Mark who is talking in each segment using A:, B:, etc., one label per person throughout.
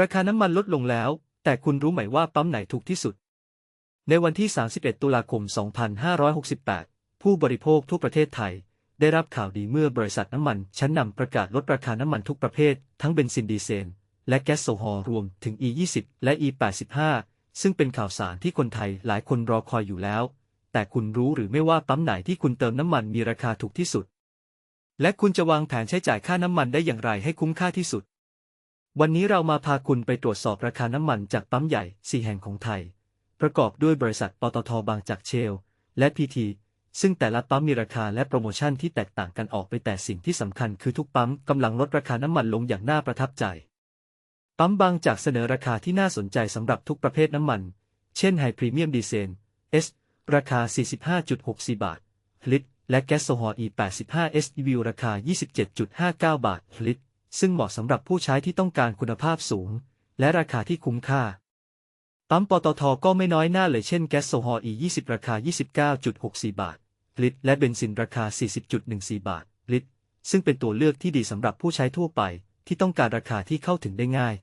A: ราคาน้ำมันลดลงแล้ว แต่คุณรู้ไหมว่าปั๊มไหนถูกที่สุด ในวันที่ 31 ตุลาคม 2568 ผู้บริโภคทั่วประเทศไทย ได้รับข่าวดีเมื่อบริษัทน้ำมันชั้นนำประกาศลดราคาน้ำมันทุกประเภท ทั้งเบนซินดีเซลและแก๊สโซฮอลรวมถึง E20 และ E85 ซึ่งเป็นข่าวสารที่คนไทยหลายคนรอคอยอยู่แล้ว แต่คุณรู้หรือไม่ว่าปั๊มไหนที่คุณเติมน้ำมันมีราคาถูกที่สุด และคุณจะวางแผนใช้จ่ายค่าน้ำมันได้อย่างไรให้คุ้มค่าที่สุด วันนี้เรามาพาคุณไปตรวจสอบราคาน้ำมันจากปั๊มใหญ่ 4 แห่งของไทย ประกอบด้วยบริษัทปตทบางจากเชล และพีทีซึ่งแต่ละปั๊มมีราคาและโปรโมชั่นที่แตกต่างกันออกไปแต่สิ่งที่สำคัญคือทุกปั๊มกำลังลดราคาน้ำมันลงอย่างน่าประทับใจ ปั๊มบางจากเสนอราคาที่น่าสนใจสำหรับทุกประเภทน้ำมัน เช่นไฮพรีเมียมดีเซล S ราคา 45.64 บาท ลิตร และแก๊สโซฮอล์ E85 SEV ราคา 27.59 บาท ลิตร ซึ่งเหมาะสำหรับผู้ใช้ที่ต้องการคุณภาพสูง และราคาที่คุ้มค่า ปั๊มปตทก็ไม่น้อยหน้าเลยเช่นแก๊สโซฮอล์ E20 ราคา 29.64 บาท ลิตร และเบนซินราคา 40.14 บาท ลิตร ซึ่งเป็นตัวเลือกที่ดีสำหรับผู้ใช้ทั่วไป ที่ต้องการราคาที่เข้าถึงได้ง่าย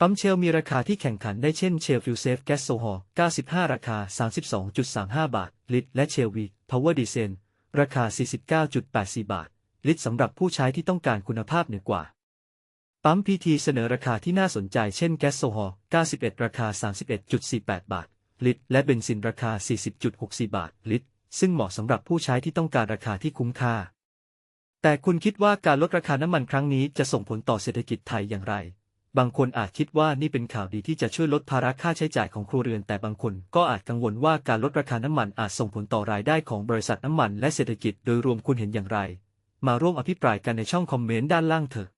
A: ปั๊มเชลมีราคาที่แข่งขันได้เช่นเชลฟิลเซฟแก๊สโซฮอล์ 95 ราคา 32.35 บาท ลิตร และเชลวีพาวเวอร์ดีเซลราคา 49.84 บาท ลิตรสำหรับผู้ใช้ที่ต้องการคุณภาพเหนือกว่า ปั๊มพีทีเสนอราคาที่น่าสนใจเช่นแก๊สโซฮอล์ 91 ราคา 31.48 บาท ลิตร และเบนซินราคา 40.64 บาท ลิตร ซึ่งเหมาะสำหรับผู้ใช้ที่ต้องการราคาที่คุ้มค่า แต่คุณคิดว่าการลดราคาน้ำมันครั้งนี้จะส่งผลต่อเศรษฐกิจไทยอย่างไร บางคนอาจคิดว่านี่เป็นข่าวดีที่จะช่วยลดภาระค่าใช้จ่ายของครัวเรือน แต่บางคนก็อาจกังวลว่าการลดราคาน้ำมันอาจส่งผลต่อรายได้ของบริษัทน้ำมันและเศรษฐกิจโดยรวมคุณเห็นอย่างไร มาร่วมอภิปรายกันในช่องคอมเมนต์ด้านล่างเถอะ